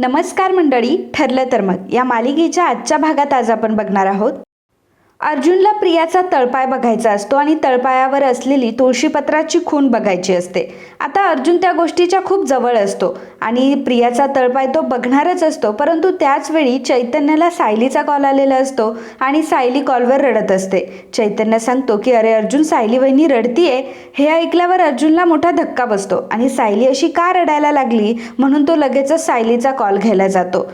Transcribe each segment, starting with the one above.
नमस्कार मंडळी ठरलं तर मग. या मालिकेच्या आजच्या भागात आज आपण बघणार आहोत अर्जुनला प्रियाचा तळपाय बघायचा असतो आणि तळपायावर असलेली तुळशीपत्राची खून बघायची असते. आता अर्जुन त्या गोष्टीच्या खूप जवळ असतो आणि प्रियाचा तळपाय तो बघणारच असतो परंतु त्याच वेळी चैतन्याला सायलीचा कॉल आलेला असतो आणि सायली कॉलवर रडत असते. चैतन्य सांगतो की अरे अर्जुन सायली वहिनी रडतीये. हे ऐकल्यावर अर्जुनला मोठा धक्का बसतो आणि सायली अशी का रडायला लागली? म्हणून तो लगेचच सायलीचा कॉल घ्यायला जातो.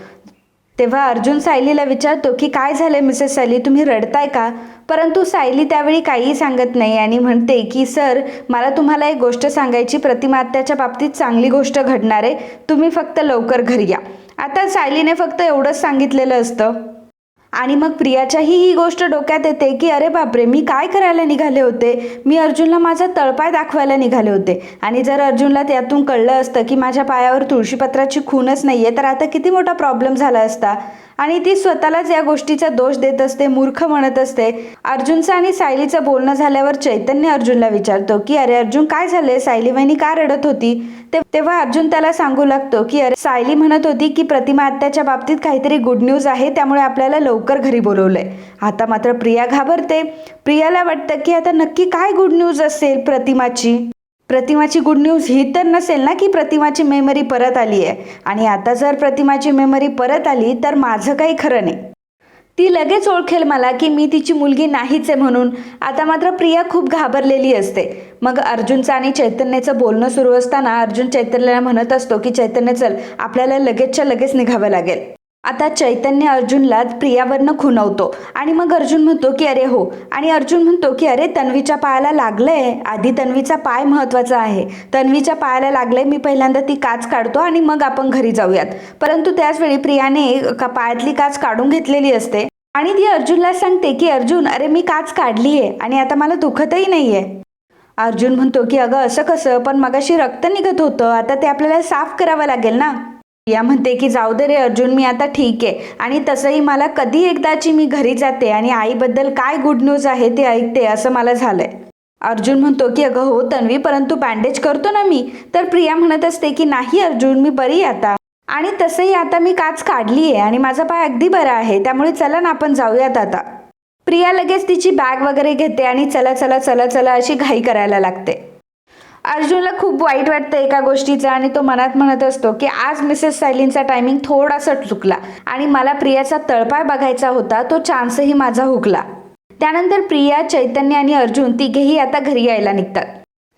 तेव्हा अर्जुन सायलीला विचारतो की काय झालंय मिसेस सायली? तुम्ही रडताय का? परंतु सायली त्यावेळी काहीही सांगत नाही आणि म्हणते की सर मला तुम्हाला एक गोष्ट सांगायची. प्रतिमात्याच्या बाबतीत चांगली गोष्ट घडणार आहे. तुम्ही फक्त लवकर घरी या. आता सायलीने फक्त एवढंच सांगितलेलं असतं. आणि मग प्रियाच्याही ही गोष्ट डोक्यात येते की अरे बापरे मी काय करायला निघाले होते? मी अर्जुनला माझा तळपाय दाखवायला निघाले होते. आणि जर अर्जुनला त्यातून कळलं असतं की माझ्या पायावर तुळशीपत्राची खूनच नाही आहे तर आता किती मोठा प्रॉब्लेम झाला असता. आणि ती स्वतःलाच या गोष्टीचा दोष देत असते मूर्ख म्हणत असते. अर्जुनचं आणि सायलीचं बोलणं झाल्यावर चैतन्य अर्जुनला विचारतो की अरे अर्जुन काय झालंय? सायली वहिनी का रडत होती? ते- तेव्हा अर्जुन त्याला सांगू लागतो की अरे सायली म्हणत होती की प्रतिमा आत्याच्या बाबतीत काहीतरी गुड न्यूज आहे त्यामुळे आपल्याला लवकर लवकर घरी बोलवलंय. आता मात्र प्रिया घाबरते. प्रियाला वाटतं की आता नक्की काय गुड न्यूज असेल प्रतिमाची? प्रतिमाची गुड न्यूज ही तर नसेल ना की प्रतिमाची मेमरी परत आली आहे आणि आता जर प्रतिमाची मेमरी परत आली तर माझं काही खरं नाही. ती लगेच ओळखेल मला की मी तिची मुलगी नाहीच आहे म्हणून. आता मात्र प्रिया खूप घाबरलेली असते. मग अर्जुनचं आणि चैतन्याचं बोलणं सुरू असताना अर्जुन चैतन्याला म्हणत असतो की चैतन्य चल. आपल्याला लगेचच्या लगेच निघावं लागेल. आता चैतन्य अर्जुनला प्रियावरनं खुणवतो आणि मग अर्जुन म्हणतो की अरे हो. आणि अर्जुन म्हणतो की अरे तन्वीच्या पायाला लागलंय. आधी तन्वीचा पाय महत्त्वाचा आहे. तन्वीच्या पायाला लागलंय मी पहिल्यांदा ती काच काढतो आणि मग आपण घरी जाऊयात. परंतु त्याचवेळी प्रियाने का पायातली काच काढून घेतलेली असते. आणि ती अर्जुनला सांगते की अर्जुन अरे मी काच काढली आहे आणि आता मला दुखतही नाहीये. अर्जुन म्हणतो की अगं असं कसं? पण मगाशी रक्त निघत होतं. आता ते आपल्याला साफ करावं लागेल ना? या म्हणते की जाऊ दे रे अर्जुन मी आता ठीक आहे. आणि तसंही मला कधी एकदाची मी घरी जाते आणि आईबद्दल काय गुड न्यूज आहे ते ऐकते असं मला झालंय. अर्जुन म्हणतो की अगं हो तन्वी परंतु बँडेज करतो ना मी. तर प्रिया म्हणत असते की नाही अर्जुन मी बरी आता. आणि तसंही आता मी काच काढली आहे आणि माझा पाय अगदी बरा आहे त्यामुळे चला ना आपण जाऊयात आता. प्रिया लगेच तिची बॅग वगैरे घेते आणि चला चला चला चला अशी घाई करायला लागते. अर्जुनला खूप वाईट वाटतं एका गोष्टीचं आणि तो मनात म्हणत असतो की आज मिसेस सायलींचा टायमिंग थोडासा चुकला आणि मला प्रियाचा तळपाय बघायचा होता तो चान्सही माझा हुकला. त्यानंतर प्रिया चैतन्य आणि अर्जुन तिघेही आता घरी यायला निघतात.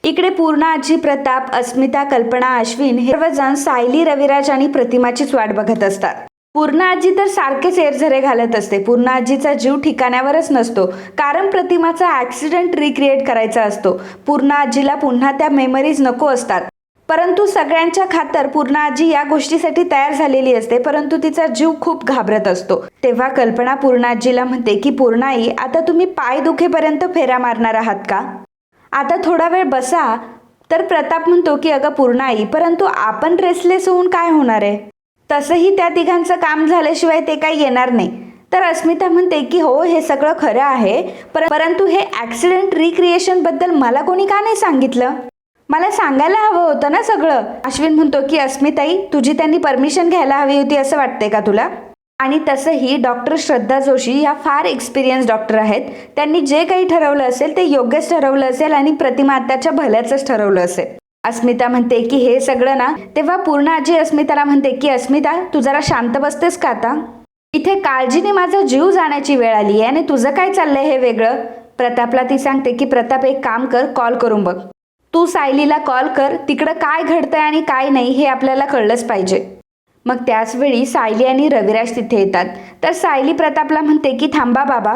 इकडे पूर्णा आजी प्रताप अस्मिता कल्पना अश्विन हे सर्वजण सायली रविराज आणि प्रतिमाचीच वाट बघत असतात. पूर्ण आजी तर सारखेच एरझरे घालत असते. पूर्ण आजीचा जीव ठिकाण्यावरच नसतो. कारण प्रतिमाचा ऍक्सिडेंट रिक्रिएट करायचा असतो. पूर्ण आजीला पुन्हा त्या मेमरीज नको असतात. परंतु सगळ्यांच्या खातर पूर्ण आजी या गोष्टीसाठी तयार झालेली असते. परंतु तिचा जीव खूप घाबरत असतो. तेव्हा कल्पना पूर्ण आजीला म्हणते की पूर्णाई आता तुम्ही पाय दुखेपर्यंत फेऱ्या मारणार आहात का? आता थोडा वेळ बसा. तर प्रताप म्हणतो की अगं पूर्णाई परंतु आपण रेसलेस होऊन काय होणार आहे? तसंही त्या तिघांचं काम झाल्याशिवाय ते काही येणार नाही. तर अस्मिता म्हणते की हो हे सगळं खरं आहे पर परंतु हे ॲक्सिडेंट रिक्रिएशनबद्दल मला कोणी का नाही सांगितलं? मला सांगायला हवं होतं ना सगळं. अश्विन म्हणतो की अस्मिताई तुझी त्यांनी परमिशन घ्यायला हवी होती असं वाटतंय का तुला? आणि तसंही डॉक्टर श्रद्धा जोशी ह्या फार एक्सपिरियन्स डॉक्टर आहेत. त्यांनी जे काही ठरवलं असेल ते योग्यच ठरवलं असेल आणि प्रतिमा आत्याच्या भल्याचंच ठरवलं असेल. अस्मिता म्हणते की हे सगळं ना तेव्हा पूर्ण आजी अस्मिताला म्हणते की अस्मिता तू जरा शांत बसतेस का आता? इथे काळजीने माझा जीव जाण्याची वेळ आली आहे आणि तुझं काय चाललंय हे वेगळं? प्रतापला ती सांगते की प्रताप एक काम कर कॉल करून बघ. तू सायलीला कॉल कर तिकडं काय घडतंय आणि काय नाही हे आपल्याला कळलंच पाहिजे. मग त्याचवेळी सायली आणि रविराज तिथे येतात. तर सायली प्रतापला म्हणते की थांबा बाबा.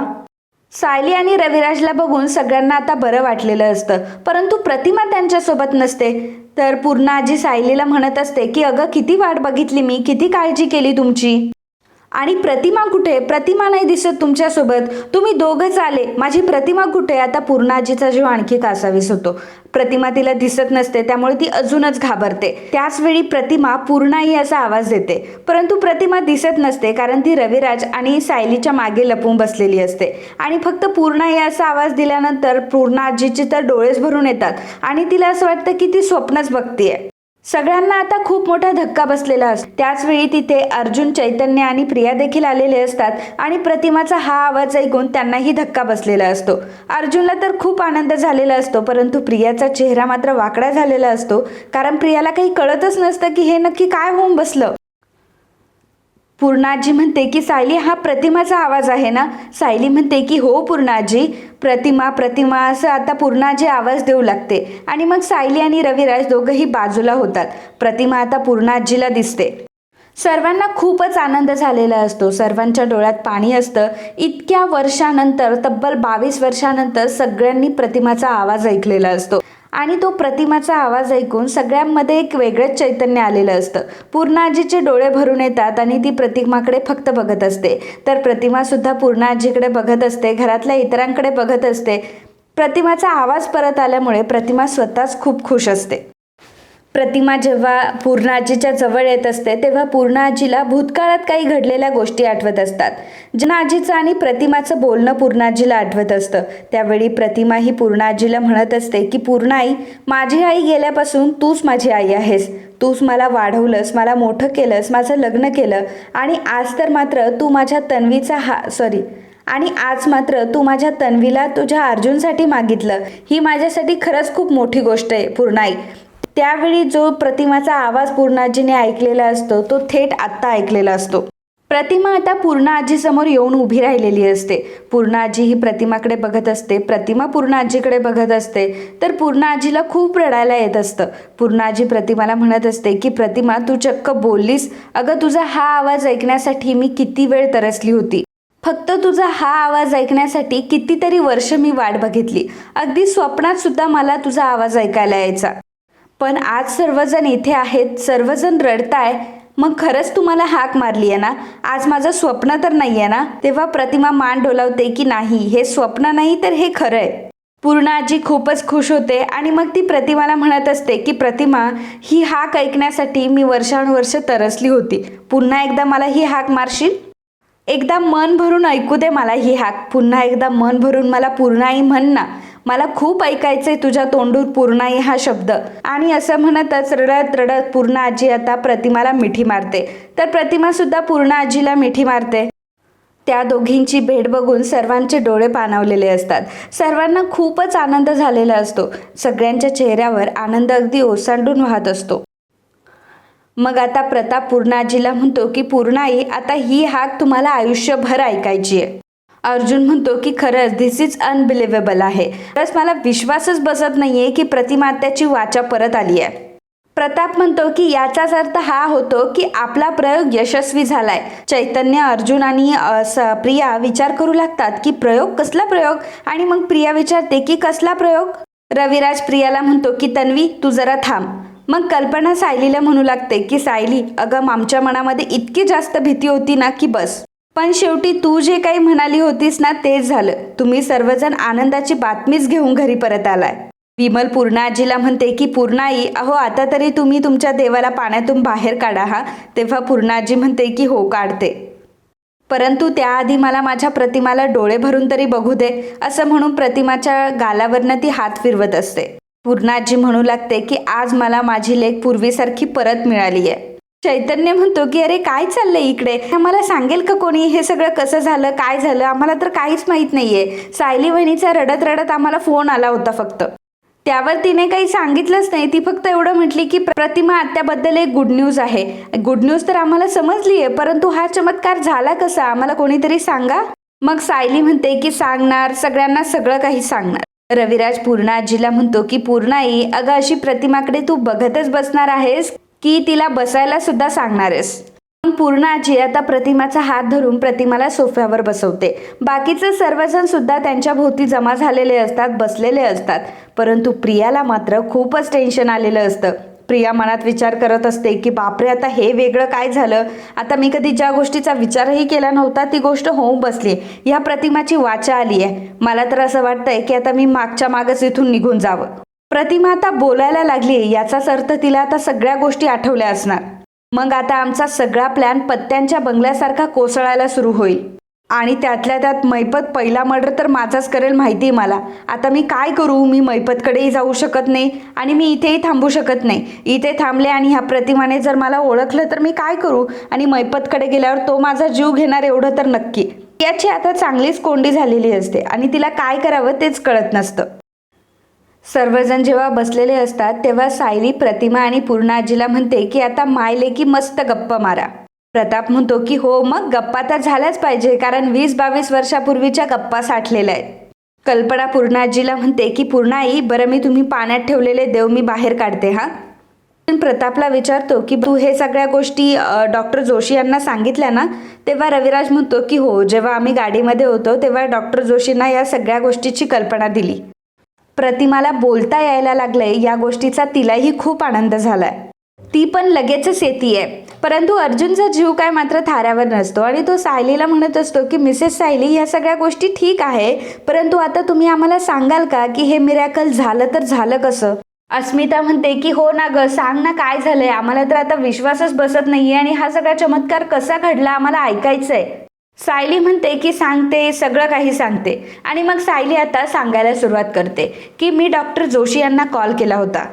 सायली आणि रविराजला बघून सगळ्यांना आता बरं वाटलेलं असतं. परंतु प्रतिमा त्यांच्यासोबत नसते. तर पूर्ण आजी सायलीला म्हणत असते की अगं किती वाट बघितली मी? किती काळजी केली तुमची? आणि प्रतिमा कुठे? प्रतिमा नाही दिसत तुमच्यासोबत. तुम्ही दोघंच आले माझी प्रतिमा कुठे? आता पूर्णाजीचा जीव आणखी कासावीस होतो. प्रतिमा तिला दिसत नसते त्यामुळे ती अजूनच घाबरते. त्याचवेळी प्रतिमा पूर्णाई असा आवाज देते. परंतु प्रतिमा दिसत नसते कारण ती रविराज आणि सायलीच्या मागे लपून बसलेली असते. आणि फक्त पूर्णाई असा आवाज दिल्यानंतर पूर्णा आजीचे तर डोळेच भरून येतात. आणि तिला असं वाटतं की ती स्वप्नच बघतीये. सगळ्यांना आता खूप मोठा धक्का बसलेला असतो त्याचवेळी तिथे अर्जुन चैतन्य आणि प्रिया देखील आलेले असतात आणि प्रतिमाचा हा आवाज ऐकून त्यांनाही धक्का बसलेला असतो. अर्जुनला तर खूप आनंद झालेला असतो परंतु प्रियाचा चेहरा मात्र वाकडा झालेला असतो कारण प्रियाला काही कळतच नसतं की हे नक्की काय होऊन बसलं. पूर्णाजी म्हणते की सायली हा प्रतिमाचा आवाज आहे ना? सायली म्हणते की हो पूर्णाजी. प्रतिमा प्रतिमा असं आता पूर्णाजी आवाज देऊ लागते. आणि मग सायली आणि रविराज दोघंही बाजूला होतात. प्रतिमा आता पूर्णाजीला दिसते. सर्वांना खूपच आनंद झालेला असतो. सर्वांच्या डोळ्यात पाणी असतं. इतक्या वर्षानंतर तब्बल बावीस वर्षानंतर सगळ्यांनी प्रतिमाचा आवाज ऐकलेला असतो. आणि तो प्रतिमाचा आवाज ऐकून सगळ्यांमध्ये एक वेगळंच चैतन्य आलेलं असतं. पूर्णाजीचे डोळे भरून येतात आणि ती प्रतिमाकडे फक्त बघत असते. तर प्रतिमासुद्धा पूर्णाजीकडे बघत असते घरातल्या इतरांकडे बघत असते. प्रतिमाचा आवाज परत आल्यामुळे प्रतिमा स्वतःच खूप खुश असते. प्रतिमा जेव्हा पूर्णाजीच्या जवळ येत असते तेव्हा पूर्णाजीला भूतकाळात काही घडलेल्या गोष्टी आठवत असतात. ज्यांना आजीचं आणि प्रतिमाचं बोलणं पूर्णाजीला आठवत असतं. त्यावेळी प्रतिमा ही पूर्णाजीला म्हणत असते की पूर्णाई माझी आई गेल्यापासून तूच माझी आई आहेस. तूच मला वाढवलंस मला मोठं केलंस माझं लग्न केलं. आणि आज तर मात्र तू माझ्या तन्वीचा हा सॉरी आणि आज मात्र तू माझ्या तन्वीला तुझ्या अर्जुनसाठी मागितलं. ही माझ्यासाठी खरंच खूप मोठी गोष्ट आहे पूर्णाई. त्यावेळी जो प्रतिमाचा आवाज पूर्णाजीने ऐकलेला असतो तो थेट आत्ता ऐकलेला असतो. प्रतिमा आता पूर्ण आजीसमोर येऊन उभी राहिलेली असते. पूर्ण आजी ही प्रतिमाकडे बघत असते. प्रतिमा पूर्ण आजीकडे बघत असते. तर पूर्ण आजीला खूप रडायला येत असतं. पूर्ण आजी प्रतिमाला म्हणत असते की प्रतिमा तू चक्क बोललीस. अगं तुझा हा आवाज ऐकण्यासाठी मी किती वेळ तरसली होती. फक्त तुझा हा आवाज ऐकण्यासाठी कितीतरी वर्ष मी वाट बघितली. अगदी स्वप्नात सुद्धा मला तुझा आवाज ऐकायला यायचा. पण आज सर्वजण इथे आहेत सर्वजण रडताय. मग खरंच तुम्हाला हाक मारली आहे ना? आज माझं स्वप्न तर नाही आहे ना? तेव्हा प्रतिमा मान डोलावते की नाही? हे स्वप्न नाही तर हे खरं आहे पूर्ण आजी खूपच खुश होते आणि मग ती प्रतिमाला म्हणत असते की प्रतिमा ही हाक ऐकण्यासाठी मी वर्षानुवर्ष तरसली होती. पुन्हा एकदा मला ही हाक मारशील? एकदा मन भरून ऐकू दे मला ही हाक. पुन्हा एकदा मन भरून मला पूर्णाई म्हण ना. मला खूप ऐकायचंय तुझ्या तोंडूर पूर्णाई हा शब्द. आणि असं म्हणतच रडत रडत पूर्ण आजी आता प्रतिमाला मिठी मारते. तर प्रतिमा सुद्धा पूर्ण आजीला मिठी मारते. त्या दोघींची भेट बघून सर्वांचे डोळे पाणावलेले असतात. सर्वांना खूपच आनंद झालेला असतो. सगळ्यांच्या चेहऱ्यावर आनंद अगदी ओसांडून वाहत असतो. मग आता प्रताप पूर्णाजीला म्हणतो की पूर्णाई आता ही हाक तुम्हाला आयुष्यभर ऐकायची आहे अर्जुन म्हणतो की खरंच धिस इज अनबिलिव्हेबल आहे. खरंच मला विश्वासच बसत नाहीये की प्रतिमात्याची वाचा परत आली आहे. प्रताप म्हणतो की याचाच अर्थ हा होतो की आपला प्रयोग यशस्वी झालाय. चैतन्य अर्जुन आणि प्रिया विचार करू लागतात की प्रयोग कसला प्रयोग? आणि मग प्रिया विचारते की कसला प्रयोग? रविराज प्रियाला म्हणतो की तन्वी तू जरा थांब. मग कल्पना सायलीला म्हणू लागते की सायली अगं आमच्या मनामध्ये इतकी जास्त भीती होती ना की बस. पण शेवटी तू जे काही म्हणाली होतीस ना तेच झालं. तुम्ही सर्वजण आनंदाची बातमीच घेऊन घरी परत आलाय. विमल पूर्णा आजीला म्हणते की पूर्णाई अहो आता तरी तुम्ही तुमच्या देवाला पाण्यातून बाहेर काढा हा. तेव्हा पूर्णाजी म्हणते की हो काढते. परंतु त्याआधी मला माझ्या प्रतिमाला डोळे भरून तरी बघू दे असं म्हणून प्रतिमाच्या गालावरनं ती हात फिरवत असते. पूर्णाजी म्हणू लागते की आज मला माझी लेख पूर्वीसारखी परत मिळाली आहे चैतन्य म्हणतो की अरे काय चाललंय इकडे? आम्हाला सांगेल का कोणी? हे सगळं कसं झालं? काय झालं? आम्हाला तर काहीच माहीत नाहीये. सायली वहिनीचा रडत रडत आम्हाला फोन आला होता फक्त. त्यावर तिने काही सांगितलंच नाही. ती फक्त एवढं म्हटली की प्रतिमा आत्याबद्दल एक गुड न्यूज आहे. गुड न्यूज तर आम्हाला समजली आहे परंतु हा चमत्कार झाला कसा? आम्हाला कोणीतरी सांगा? मग सायली म्हणते की सांगणार. सगळ्यांना सगळं काही सांगणार. रविराज पूर्णाजीला म्हणतो की पूर्णाई अगं अशी प्रतिमाकडे तू बघतच बसणार आहेस? की तिला बसायला सुद्धा सांगणार आहेस. पूर्ण आजी आता प्रतिमाचा हात धरून प्रतिमाला सोफ्यावर बसवते. बाकीचे सर्वजण सुद्धा त्यांच्या भोवती जमा झालेले असतात बसलेले असतात. परंतु प्रियाला मात्र खूपच टेन्शन आलेलं असतं. प्रिया मनात विचार करत असते की बापरे आता हे वेगळं काय झालं? आता मी कधी ज्या गोष्टीचा विचारही केला नव्हता ती गोष्ट होऊन बसली. ह्या प्रतिमाची वाचा आली आहे मला तर असं वाटतंय की आता मी मागच्या मागच इथून निघून जावं. प्रतिमा आता बोलायला लागली याचाच अर्थ तिला आता सगळ्या गोष्टी आठवल्या असणार. मग आता आमचा सगळा प्लॅन पत्त्यांच्या बंगल्यासारखा कोसळायला सुरू होईल. आणि त्यातल्या त्यात मैपत पहिला मर्डर तर माझाच करेल माहिती आहे मला. आता मी काय करू? मी मैपतकडेही जाऊ शकत नाही आणि मी इथेही थांबू शकत नाही. इथे थांबले आणि ह्या प्रतिमाने जर मला ओळखलं तर मी काय करू? आणि मैपतकडे गेल्यावर तो माझा जीव घेणार एवढं तर नक्की. याची आता चांगलीच कोंडी झालेली असते आणि तिला काय करावं तेच कळत नसतं. सर्वजण जेव्हा बसलेले असतात तेव्हा सायली प्रतिमा आणि पूर्णा आजीला म्हणते की आता मायले की मस्त गप्पा मारा. प्रताप म्हणतो की हो मग गप्पा तर झाल्याच पाहिजे कारण वीस बावीस वर्षापूर्वीच्या गप्पा साठलेल्या आहेत. कल्पना पूर्णाजीला म्हणते की पूर्णाई आई बरं मी तुम्ही पाण्यात ठेवलेले देव मी बाहेर काढते हा? पण प्रतापला विचारतो की तू हे सगळ्या गोष्टी डॉक्टर जोशी यांना सांगितल्या ना? तेव्हा रविराज म्हणतो की हो जेव्हा आम्ही गाडीमध्ये होतो तेव्हा डॉक्टर जोशींना या सगळ्या गोष्टीची कल्पना दिली. प्रतिमाला बोलता यायला लागलंय या गोष्टीचा तिलाही खूप आनंद झालाय. ती पण लगेचच येते परंतु अर्जुनचा जीव काय मात्र थाऱ्यावर नसतो आणि तो सायलीला म्हणत असतो की मिसेस सायली या सगळ्या गोष्टी ठीक आहे परंतु आता तुम्ही आम्हाला सांगाल का की हे मिरॅकल झालं तर झालं कसं? अस्मिता म्हणते की हो ना ग सांग ना काय झालंय? आम्हाला तर आता विश्वासच बसत नाहीये आणि हा सगळा चमत्कार कसा घडला आम्हाला ऐकायचंय. सायली म्हणते की सांगते सगळं काही सांगते. आणि मग सायली आता सांगायला सुरुवात करते की मी डॉक्टर जोशी यांना कॉल केला होता.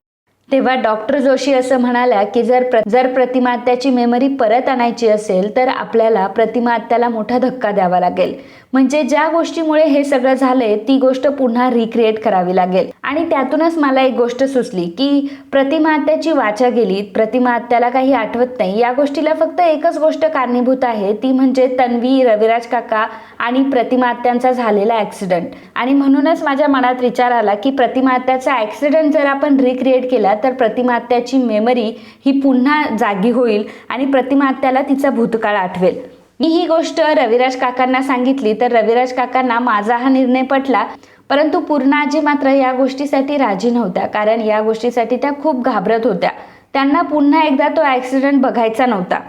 तेव्हा डॉक्टर जोशी असं म्हणाल्या की जर प्र जर प्रतिमात्याची मेमरी परत आणायची असेल तर आपल्याला प्रतिमा आत्याला मोठा धक्का द्यावा लागेल. म्हणजे ज्या गोष्टीमुळे हे सगळं झालंय ती गोष्ट पुन्हा रिक्रिएट करावी लागेल. आणि त्यातूनच मला एक गोष्ट सुचली की प्रतिमात्याची वाचा गेली प्रतिमात्याला काही आठवत नाही. या गोष्टीला फक्त एकच गोष्ट कारणीभूत आहे ती म्हणजे तन्वी रविराज काका आणि प्रतिमात्यांचा झालेला ॲक्सिडंट आणि म्हणूनच माझ्या मनात विचार आला की प्रतिमात्याचा ॲक्सिडंट जर आपण रिक्रिएट केला तर प्रतिमात्याची मेमरी ही पुन्हा जागी होईल आणि प्रतिमात्याला तिचा भूतकाळ आठवेल. मी ही गोष्ट रविराज काकांना सांगितली तर रविराज काकांना माझा हा निर्णय पटला. परंतु पूर्णाजी मात्र या गोष्टीसाठी राजी नव्हत्या कारण या गोष्टीसाठी त्या खूप घाबरत होत्या. त्यांना पुन्हा एकदा तो ॲक्सिडेंट बघायचा नव्हता.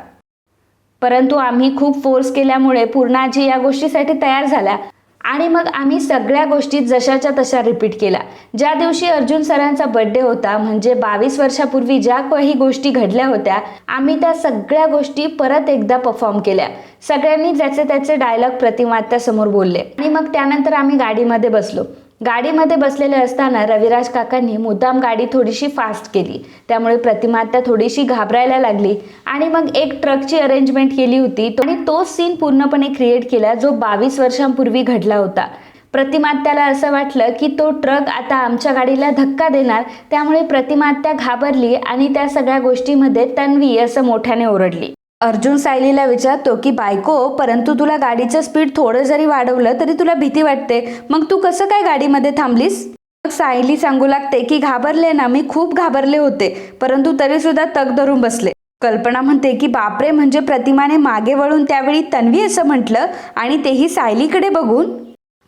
परंतु आम्ही खूप फोर्स केल्यामुळे पूर्णाजी या गोष्टीसाठी तयार झाल्या. आणि मग आम्ही सगळ्या गोष्टी जशाच्या तशा रिपीट केल्या. ज्या दिवशी अर्जुन सरांचा बर्थडे होता म्हणजे बावीस वर्षापूर्वी ज्या काही गोष्टी घडल्या होत्या आम्ही त्या सगळ्या गोष्टी परत एकदा परफॉर्म केल्या. सगळ्यांनी ज्याचे त्याचे डायलॉग प्रतिमात्यासमोर बोलले. आणि मग त्यानंतर आम्ही गाडीमध्ये बसलो. गाडीमध्ये बसलेले असताना रविराज काकांनी मुद्दाम गाडी थोडीशी फास्ट केली. त्यामुळे प्रतिमात्या थोडीशी घाबरायला लागली. आणि मग एक ट्रकची अरेंजमेंट केली होती. तो- आणि तो सीन पूर्णपणे क्रिएट केला जो बावीस वर्षांपूर्वी घडला होता. प्रतिमात्याला असं वाटलं की तो ट्रक आता आमच्या गाडीला धक्का देणार. त्यामुळे प्रतिमात्या घाबरली आणि त्या सगळ्या गोष्टीमध्ये तन्वी असं मोठ्याने ओरडली. अर्जुन सायलीला विचारतो की बायको परंतु तुला गाडीचं स्पीड थोडं जरी वाढवलं तरी तुला भीती वाटते. मग तू कसं काय गाडीमध्ये थांबलीस? मग सायली सांगू लागते की घाबरले ना मी खूप घाबरले होते परंतु तरी सुद्धा तग धरून बसले. कल्पना म्हणते की बापरे म्हणजे प्रतिमाने मागे वळून त्यावेळी तन्वी असं म्हटलं आणि तेही सायलीकडे बघून?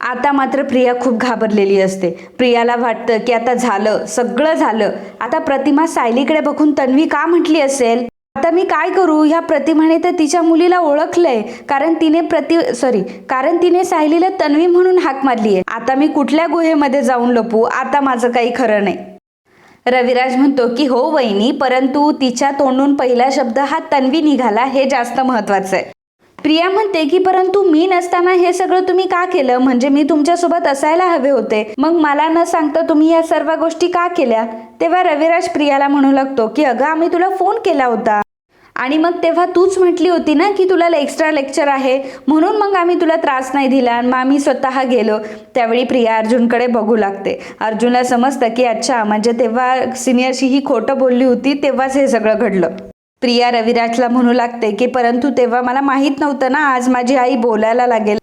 आता मात्र प्रिया खूप घाबरलेली असते. प्रियाला वाटतं की आता झालं सगळं झालं. आता प्रतिमा सायलीकडे बघून तन्वी का म्हटली असेल? आता मी काय करू? ह्या प्रतिमाने तर तिच्या मुलीला ओळखलंय. कारण तिने प्रति सॉरी कारण तिने सायलीला तन्वी म्हणून हाक मारली आहे आता मी कुठल्या गुहेमध्ये जाऊन लपू? आता माझं काही खरं नाही. रविराज म्हणतो की हो वहिनी परंतु तिच्या तोंडून पहिला शब्द हा तन्वी निघाला. हे जास्त महत्वाचं आहे. प्रिया म्हणते की परंतु मी नसताना हे सगळं तुम्ही का केलं? म्हणजे मी तुमच्यासोबत असायला हवे होते. मग मला न सांगता तुम्ही या सर्व गोष्टी का केल्या? तेव्हा रविराज प्रियाला म्हणू लागतो की अगं आम्ही तुला फोन केला होता. आणि मग तेव्हा तूच म्हटली होती ना की तुला एक्स्ट्रा लेक्चर आहे. म्हणून मग आम्ही तुला त्रास नाही दिला आणि मग आम्ही स्वतः गेलो. त्यावेळी प्रिया अर्जुनकडे बघू लागते. अर्जुनला समजतं की अच्छा म्हणजे तेव्हा सिनियरशी ही खोटं बोलली होती तेव्हाच हे सगळं घडलं. प्रिया रविराजला म्हणू लागते की परंतु तेव्हा मला माहीत नव्हतं ना आज माझी आई बोलायला लागेल.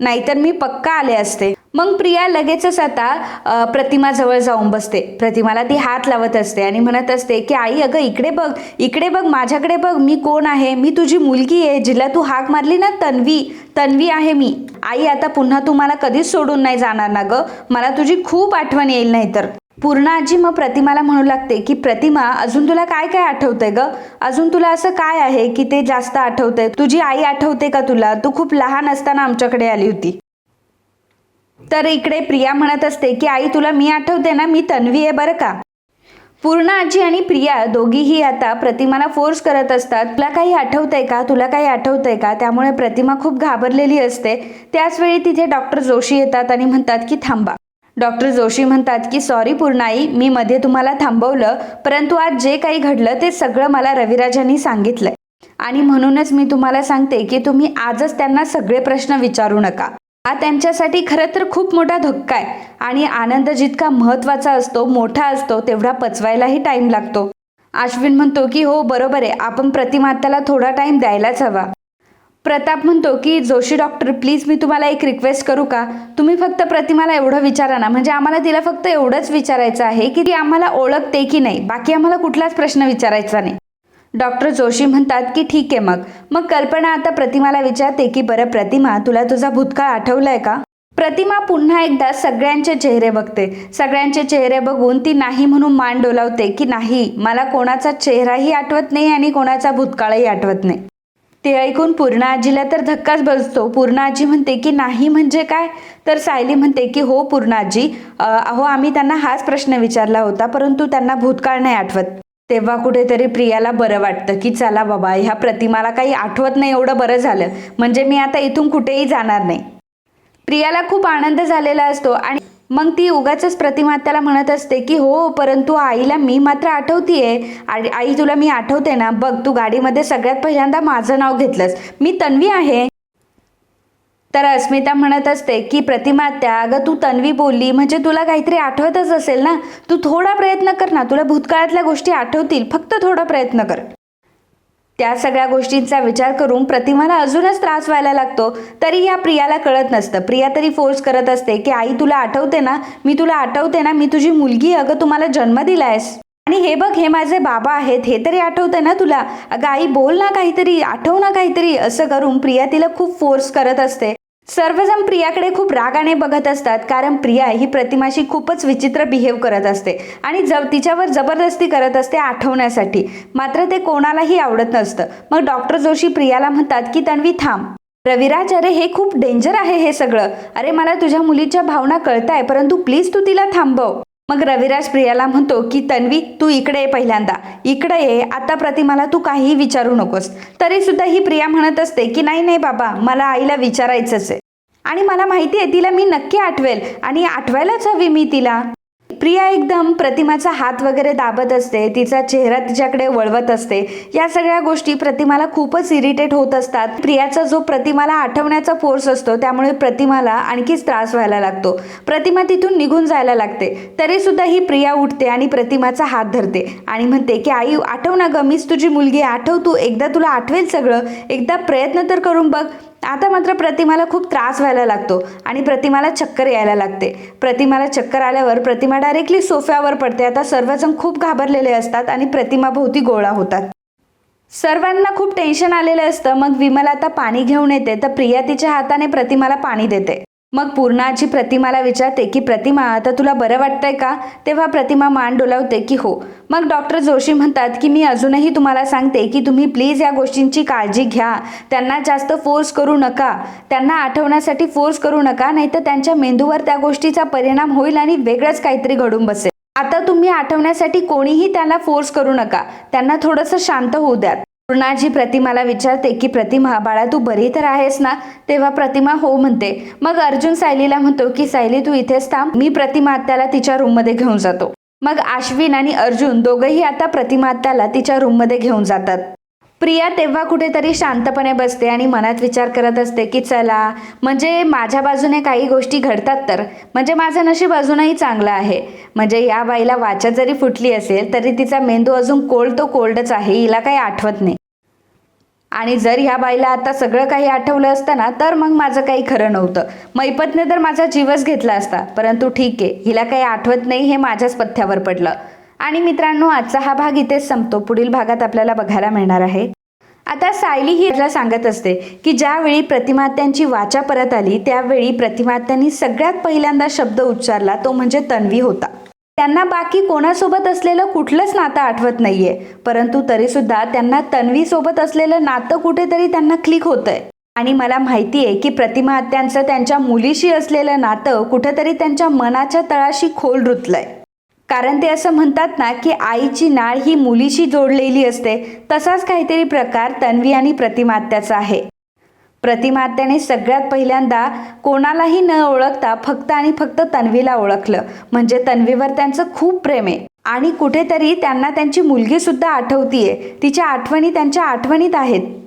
नाहीतर मी पक्का आले असते. मग प्रिया लगेचच आता प्रतिमाजवळ जाऊन बसते. प्रतिमाला ती हात लावत असते आणि म्हणत असते की आई अगं इकडे बघ इकडे बघ माझ्याकडे बघ मी कोण आहे? मी तुझी मुलगी आहे जिला तू हाक मारली ना तन्वी तन्वी आहे मी. आई आता पुन्हा तू मला कधीच सोडून नाही जाणार ना गं. मला तुझी खूप आठवण येईल नाहीतर. पूर्ण आजी मग प्रतिमाला म्हणू लागते की प्रतिमा अजून तुला काय काय आठवतंय ग? अजून तुला असं काय आहे की ते जास्त आठवतंय? तुझी आई आठवते का तुला? तू खूप लहान असताना आमच्याकडे आली होती. तर इकडे प्रिया म्हणत असते की आई तुला मी आठवते ना? मी तन्वी आहे बरं का? पूर्ण आजी आणि प्रिया दोघीही आता प्रतिमाला फोर्स करत असतात. तुला काही आठवतंय का? तुला काही आठवतंय का? त्यामुळे प्रतिमा खूप घाबरलेली असते. त्याचवेळी तिथे डॉक्टर जोशी येतात आणि म्हणतात की थांबा. डॉक्टर जोशी म्हणतात की सॉरी पूर्णाई मी मध्ये तुम्हाला थांबवलं परंतु आज जे काही घडलं ते सगळं मला रविराजांनी सांगितलंय. आणि म्हणूनच मी तुम्हाला सांगते की तुम्ही आजच त्यांना सगळे प्रश्न विचारू नका. हा त्यांच्यासाठी खरं तर खूप मोठा धक्का आहे. आणि आनंद जितका महत्त्वाचा असतो मोठा असतो तेवढा पचवायलाही टाईम लागतो. अश्विन म्हणतो की हो बरोबर आहे. आपण प्रतिमाताला थोडा टाईम द्यायलाच हवा. प्रताप म्हणतो की जोशी डॉक्टर प्लीज मी तुम्हाला एक रिक्वेस्ट करू का? तुम्ही फक्त प्रतिमाला एवढं विचारा ना. म्हणजे आम्हाला तिला फक्त एवढंच विचारायचं आहे की ती आम्हाला ओळखते की नाही. बाकी आम्हाला कुठलाच प्रश्न विचारायचा नाही. डॉक्टर जोशी म्हणतात की ठीक आहे मग. मग कल्पना आता प्रतिमाला विचारते की बरं प्रतिमा तुला तुझा भूतकाळ आठवलाय का? प्रतिमा पुन्हा एकदा सगळ्यांचे चेहरे बघते. सगळ्यांचे चेहरे बघून ती नाही म्हणून मान डोलावते की नाही मला कोणाचा चेहराही आठवत नाही आणि कोणाचा भूतकाळही आठवत नाही. ते ऐकून पूर्णा आजीला तर धक्काच बसतो. पूर्णा आजी म्हणते की नाही म्हणजे काय? तर सायली म्हणते की हो पूर्णाजी अहो आम्ही त्यांना हाच प्रश्न विचारला होता परंतु त्यांना भूतकाळ नाही आठवत. तेव्हा कुठेतरी प्रियाला बरं वाटतं की चला बाबा ह्या प्रतिमाला काही आठवत नाही एवढं बरं झालं. म्हणजे मी आता इथून कुठेही जाणार नाही. प्रियाला खूप आनंद झालेला असतो आणि मग ती उगाच प्रतिमा त्याला म्हणत असते की हो परंतु आईला मी मात्र आठवतीये. आई तुला मी आठवते ना? बघ तू गाडीमध्ये सगळ्यात पहिल्यांदा माझं नाव घेतलंस. मी तन्वी आहे. तर अस्मिता म्हणत असते की प्रतिमा त्या अगं तू तन्वी बोलली. म्हणजे तुला काहीतरी आठवतच असेल ना? तू थोडा प्रयत्न कर ना. तुला भूतकाळातल्या गोष्टी आठवतील. फक्त थोडा प्रयत्न कर. त्या सगळ्या गोष्टींचा विचार करून प्रतिमाला अजूनच त्रास व्हायला लागतो तरी या प्रियाला कळत नसतं. प्रिया तरी फोर्स करत असते की आई तुला आठवते ना? मी तुला आठवते ना? मी तुझी मुलगी अगं तुम्हाला जन्म दिलायस. आणि हे बघ हे माझे बाबा आहेत हे तरी आठवते ना तुला? अगं आई बोल ना काहीतरी आठव ना काहीतरी असं करून प्रिया तिला खूप फोर्स करत असते. सर्वजण प्रियाकडे खूप रागाने बघत असतात कारण प्रिया ही प्रतिमाशी खूपच विचित्र बिहेव करत असते आणि जब तिच्यावर जबरदस्ती करत असते आठवण्यासाठी. मात्र ते कोणालाही आवडत नसतं. मग डॉक्टर जोशी प्रियाला म्हणतात की तन्वी थांब. रविराज अरे हे खूप डेंजर आहे हे सगळं. अरे मला तुझ्या मुलीच्या भावना कळताय परंतु प्लीज तू तिला थांबव. मग रविराज प्रियाला म्हणतो की तन्वी तू इकडे ये पहिल्यांदा. इकडे ये. आता प्रतिमाला तू काहीही विचारू नकोस. तरी सुद्धा ही प्रिया म्हणत असते की नाही नाही बाबा मला आईला विचारायचंच आहे. आणि मला माहिती आहे तिला मी नक्की आठवेल. आणि आठवायलाच हवी मी तिला. प्रिया एकदम प्रतिमाचा हात वगैरे दाबत असते तिचा चेहरा तिच्याकडे वळवत असते. या सगळ्या गोष्टी प्रतिमाला खूपच इरिटेट होत असतात. प्रियाचा जो प्रतिमाला आठवण्याचा फोर्स असतो त्यामुळे प्रतिमाला आणखीच त्रास व्हायला लागतो. प्रतिमा तिथून निघून जायला लागते. तरी सुद्धा ही प्रिया उठते आणि प्रतिमाचा हात धरते आणि म्हणते की आई आठव ना ग मीच तुझी मुलगी आठव तू एकदा तुला आठवेल सगळं. एकदा प्रयत्न तर करून बघ. आता मात्र प्रतिमाला खूप त्रास व्हायला लागतो आणि प्रतिमाला चक्कर यायला लागते. प्रतिमाला चक्कर आल्यावर प्रतिमा डायरेक्टली सोफ्यावर पडते. आता सर्वजण खूप घाबरलेले असतात आणि प्रतिमाभोवती गोळा होतात. सर्वांना खूप टेन्शन आलेलं असतं. मग विमल आता पाणी घेऊन येते. तर प्रिया तिच्या हाताने प्रतिमाला पाणी देते. मग पूर्णाची प्रतिमाला विचारते की प्रतिमा आता तुला बरं वाटतंय का? तेव्हा प्रतिमा मान डोलावते की हो. मग डॉक्टर जोशी म्हणतात की मी अजूनही तुम्हाला सांगते की तुम्ही प्लीज या गोष्टींची काळजी घ्या. त्यांना जास्त फोर्स करू नका. त्यांना आठवण्यासाठी फोर्स करू नका नाहीतर त्यांच्या मेंदूवर त्या गोष्टीचा परिणाम होईल आणि वेगळंच काहीतरी घडून बसेल. आता तुम्ही आठवण्यासाठी कोणीही त्यांना फोर्स करू नका. त्यांना थोडंसं शांत होऊ द्यात. पूर्णाजी प्रतिमाला विचारते की प्रतिमा बाळा तू बरी तर आहेस ना? तेव्हा प्रतिमा हो म्हणते. मग अर्जुन सायलीला म्हणतो की सायली तू इथेच थांब. मी प्रतिमा आत्याला तिच्या रूममध्ये घेऊन जातो. मग आश्विन आणि अर्जुन दोघंही आता प्रतिमा आत्याला तिच्या रूममध्ये घेऊन जातात. प्रिया तेव्हा कुठेतरी शांतपणे बसते आणि मनात विचार करत असते की चला म्हणजे माझ्या बाजूने काही गोष्टी घडतात तर. म्हणजे माझं नशीब अजूनही चांगलं आहे. म्हणजे या बाईला वाचा जरी फुटली असेल तरी तिचा मेंदू अजून कोल्ड तो कोल्डच आहे हिला काही आठवत नाही. आणि जर ह्या बाईला आता सगळं काही आठवलं असतं ना तर मग माझं काही खरं नव्हतं. मैपतने तर माझा जीवच घेतला असता परंतु ठीक आहे हिला काही आठवत नाही हे माझ्याच पथ्यावर पडलं. आणि मित्रांनो आजचा हा भाग इथेच संपतो. पुढील भागात आपल्याला बघायला मिळणार आहे. आता सायली ही सांगत असते की ज्यावेळी प्रतिमात्यांची वाचा परत आली त्यावेळी प्रतिमात्यांनी सगळ्यात पहिल्यांदा शब्द उच्चारला तो म्हणजे तन्वी होता. त्यांना बाकी कोणासोबत असलेलं कुठलंच नातं आठवत नाहीये परंतु तरीसुद्धा त्यांना तन्वी सोबत असलेलं नातं कुठेतरी त्यांना क्लिक होतंय. आणि मला माहिती आहे की प्रतिमात्यांचं त्यांच्या मुलीशी असलेलं नातं कुठेतरी त्यांच्या मनाच्या तळाशी खोल रुतलंय. कारण ते असं म्हणतात ना की आईची नाळ ही मुलीशी जोडलेली असते. तसाच काहीतरी प्रकार तन्वी आणि प्रतिमात्याचा आहे. प्रतिमात्याने सगळ्यात पहिल्यांदा कोणालाही न ओळखता फक्त आणि फक्त तन्वीला ओळखलं. म्हणजे तन्वीवर त्यांचं खूप प्रेम आहे. आणि कुठेतरी त्यांना त्यांची मुलगी सुद्धा आठवतीये. तिच्या आठवणी त्यांच्या आठवणीत आहेत.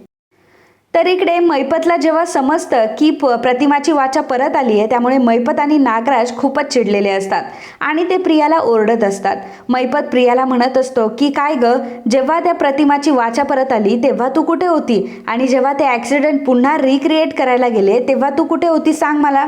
तर इकडे मैपतला जेव्हा समजतं की प प्रतिमाची वाचा परत आली आहे त्यामुळे मैपत आणि नागराज खूपच चिडलेले असतात आणि ते प्रियाला ओरडत असतात. मैपत प्रियाला म्हणत असतो की काय ग जेव्हा त्या प्रतिमाची वाचा परत आली तेव्हा तू कुठे होती? आणि जेव्हा ते ॲक्सिडेंट पुन्हा रिक्रिएट करायला गेले तेव्हा तू कुठे होती? सांग मला.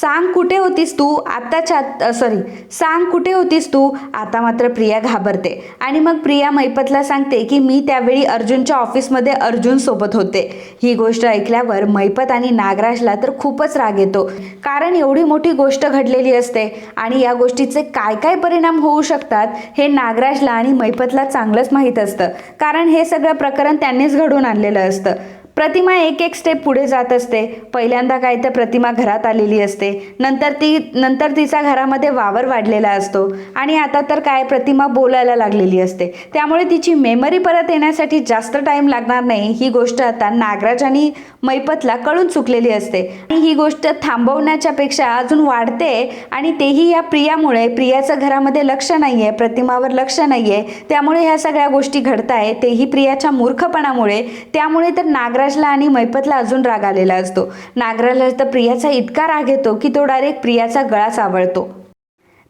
सांग कुठे होतीस तू? आत्ताच्या सॉरी सांग कुठे होतीस तू? आता मात्र प्रिया घाबरते. आणि मग प्रिया मैपतला सांगते की मी त्यावेळी अर्जुनच्या ऑफिसमध्ये अर्जुन सोबत होते. ही गोष्ट ऐकल्यावर मैपत आणि नागराजला तर खूपच राग येतो. कारण एवढी मोठी गोष्ट घडलेली असते आणि या गोष्टीचे काय काय परिणाम होऊ शकतात हे नागराजला आणि मैपतला चांगलंच माहीत असतं. कारण हे सगळं प्रकरण त्यांनीच घडून आणलेलं असतं. प्रतिमा एक एक स्टेप पुढे जात असते. पहिल्यांदा काय तर प्रतिमा घरात आलेली असते. नंतर ती नंतर तिचा घरामध्ये वावर वाढलेला असतो. आणि आता तर काय प्रतिमा बोलायला लागलेली असते. त्यामुळे तिची मेमरी परत येण्यासाठी जास्त टाईम लागणार नाही. ही गोष्ट आता नागराज आणि मैपतला कळून चुकलेली असते. आणि ही गोष्ट थांबवण्याच्या पेक्षा अजून वाढते आणि तेही या प्रियामुळे. प्रियाचं घरामध्ये लक्ष नाही आहे प्रतिमावर लक्ष नाही आहे त्यामुळे ह्या सगळ्या गोष्टी घडत आहे तेही प्रियाच्या मूर्खपणामुळे. त्यामुळे तर नागराज नागराजला आणि मैपतला अजून राग आलेला असतो. नागराजला तर प्रियाचा इतका राग येतो की तो डायरेक्ट प्रियाचा गळा सावळतो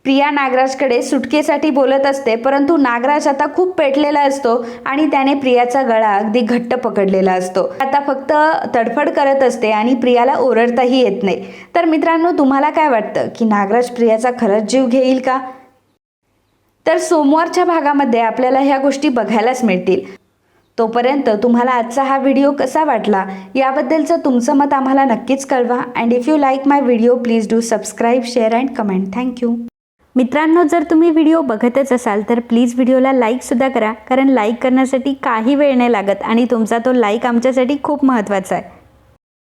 प्रिया नागराजकडे सुटकेसाठी बोलत असते परंतु नागराज आता खूप पेटलेला असतो आणि त्याने प्रियाचा गळा अगदी घट्ट पकडलेला असतो. आता फक्त तडफड करत असते आणि प्रियाला ओरडताही येत नाही. तर मित्रांनो तुम्हाला काय वाटतं? की नागराज प्रियाचा खरंच जीव घेईल का? तर सोमवारच्या भागामध्ये आपल्याला ह्या गोष्टी बघायलाच मिळतील. तोपर्यंत तुम्हाला आजचा हा व्हिडिओ कसा वाटला याबद्दलचं तुमचं मत आम्हाला नक्कीच कळवा. And if you like my video please do subscribe share and comment thank you मित्रांनो जर तुम्ही व्हिडिओ बघतच असाल तर प्लीज व्हिडिओला लाईकसुद्धा करा कारण लाईक करण्यासाठी काही वेळ नाही लागत आणि तुमचा तो लाईक आमच्यासाठी खूप महत्त्वाचा आहे.